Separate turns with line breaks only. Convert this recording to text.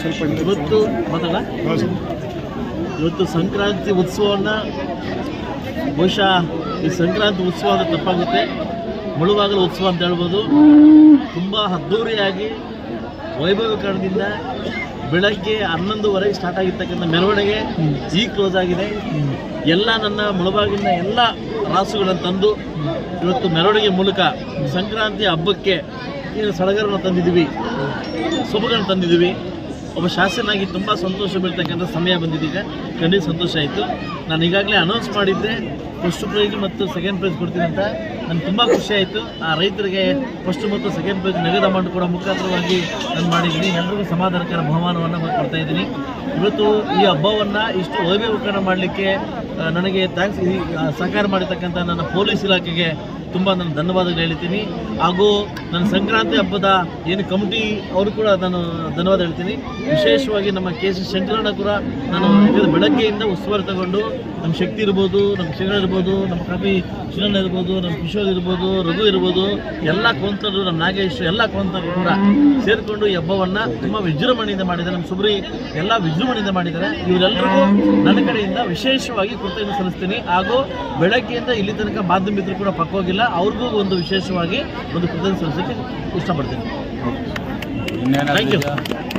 ಸ್ವಲ್ಪ
ಇವತ್ತು ಮಾತಾಡ ಇವತ್ತು ಸಂಕ್ರಾಂತಿ ಉತ್ಸವವನ್ನು ಬಹುಶಃ ಈ ಸಂಕ್ರಾಂತಿ ಉತ್ಸವ ಅಂದರೆ ತಪ್ಪಾಗುತ್ತೆ. ಮುಳುವಾಗಲ ಉತ್ಸವ ಅಂತ ಹೇಳ್ಬೋದು. ತುಂಬ ಅದ್ಧೂರಿಯಾಗಿ ವೈಭವೀಕರಣದಿಂದ ಬೆಳಗ್ಗೆ ಹನ್ನೊಂದುವರೆಗೆ ಸ್ಟಾರ್ಟ್ ಆಗಿರ್ತಕ್ಕಂಥ ಮೆರವಣಿಗೆ ಈಗ ಕ್ಲೋಸ್ ಆಗಿದೆ. ಎಲ್ಲ ನನ್ನ ಮುಳುಬಾಗಿನ ಎಲ್ಲ ರಾಸುಗಳನ್ನು ತಂದು ಇವತ್ತು ಮೆರವಣಿಗೆ ಮೂಲಕ ಸಂಕ್ರಾಂತಿ ಹಬ್ಬಕ್ಕೆ ಏನು ಸಡಗರನ್ನು ತಂದಿದ್ದೀವಿ. ಸೊಬಗನ್ನು ತಂದಿದ್ದೀವಿ. ಒಬ್ಬ ಶಾಸಕನಾಗಿ ತುಂಬ ಸಂತೋಷ ಬೀಳ್ತಕ್ಕಂಥ ಸಮಯ ಬಂದಿದ್ದೀಗ ಖಂಡಿತ ಸಂತೋಷ ಆಯಿತು. ನಾನು ಈಗಾಗಲೇ ಅನೌನ್ಸ್ ಮಾಡಿದ್ದೆ ಫಸ್ಟ್ ಪ್ರೈಜ್ ಮತ್ತು ಸೆಕೆಂಡ್ ಪ್ರೈಸ್ ಕೊಡ್ತೀನಿ ಅಂತ. ನನಗೆ ತುಂಬ ಖುಷಿ ಆಯಿತು. ಆ ರೈತರಿಗೆ ಫಸ್ಟ್ ಮತ್ತು ಸೆಕೆಂಡ್ ಪೇಜ್ ನಗದ ಅಮೌಂಟ್ ಕೂಡ ಮುಖಾಂತರವಾಗಿ ನಾನು ಮಾಡಿದ್ದೀನಿ. ಎಲ್ರಿಗೂ ಸಮಾಧಾನಕರ ಬಹುಮಾನವನ್ನು ಕೊಡ್ತಾ ಇದ್ದೀನಿ. ಇವತ್ತು ಈ ಹಬ್ಬವನ್ನು ಇಷ್ಟು ವೈಭವೀಕರಣ ಮಾಡಲಿಕ್ಕೆ ನನಗೆ ಥ್ಯಾಂಕ್ಸ್ ಈ ಸಹಕಾರ ಮಾಡಿರ್ತಕ್ಕಂಥ ನನ್ನ ಪೊಲೀಸ್ ಇಲಾಖೆಗೆ ತುಂಬ ನಾನು ಧನ್ಯವಾದಗಳು ಹೇಳ್ತೀನಿ. ಹಾಗೂ ನನ್ನ ಸಂಕ್ರಾಂತಿ ಹಬ್ಬದ ಏನು ಕಮಿಟಿ, ಅವರು ಕೂಡ ನಾನು ಧನ್ಯವಾದ ಹೇಳ್ತೀನಿ. ವಿಶೇಷವಾಗಿ ನಮ್ಮ ಕೆ ಸಿ ಶಂಕರಣ್ಣ ಕೂಡ ನಾನು ಬೆಳಗ್ಗೆಯಿಂದ ಉಸ್ತುವಾರಿ ತಗೊಂಡು ನಮ್ಮ ಶಕ್ತಿ ಇರ್ಬೋದು ನಮ್ಮ ಶಂಕರ ಇರ್ಬೋದು ನಮ್ಮ ಕವಿ ಶಿರಣ್ಣ ಇರ್ಬೋದು ನಮ್ಮ ಕಿಶೋರ್ ಇರ್ಬೋದು ರಘು ಇರ್ಬೋದು ಎಲ್ಲ ಕೌಂತರು ನಮ್ಮ ನಾಗೇಶ್ ಎಲ್ಲ ಕೌಂತರು ಕೂಡ ಸೇರಿಕೊಂಡು ಈ ಹಬ್ಬವನ್ನು ತುಂಬ ವಿಜೃಂಭಣೆಯಿಂದ ಮಾಡಿದ್ದಾರೆ. ನಮ್ಮ ಸುಬ್ರಿ ಎಲ್ಲ ವಿಜೃಂಭಣೆಯಿಂದ ಮಾಡಿದ್ದಾರೆ. ಇವರೆಲ್ಲರಿಗೂ ನನ್ನ ಕಡೆಯಿಂದ ವಿಶೇಷವಾಗಿ ಕೃತಜ್ಞತೆ ಸಲ್ಲಿಸ್ತೀನಿ. ಹಾಗೂ ಬೆಳಗ್ಗೆಯಿಂದ ಇಲ್ಲಿ ತನಕ ಮಾಧ್ಯಮ ಮಿತ್ರರು ಕೂಡ ಪಕ್ಕೋಗಿಲ್ಲ ಅವ್ರಿಗೂ ಒಂದು ವಿಶೇಷವಾಗಿ ಒಂದು ಕೃತಜ್ಞತೆ ಸಲ್ಲಿಸೋಕ್ಕೆ ಇಷ್ಟಪಡ್ತೀನಿ. Thank you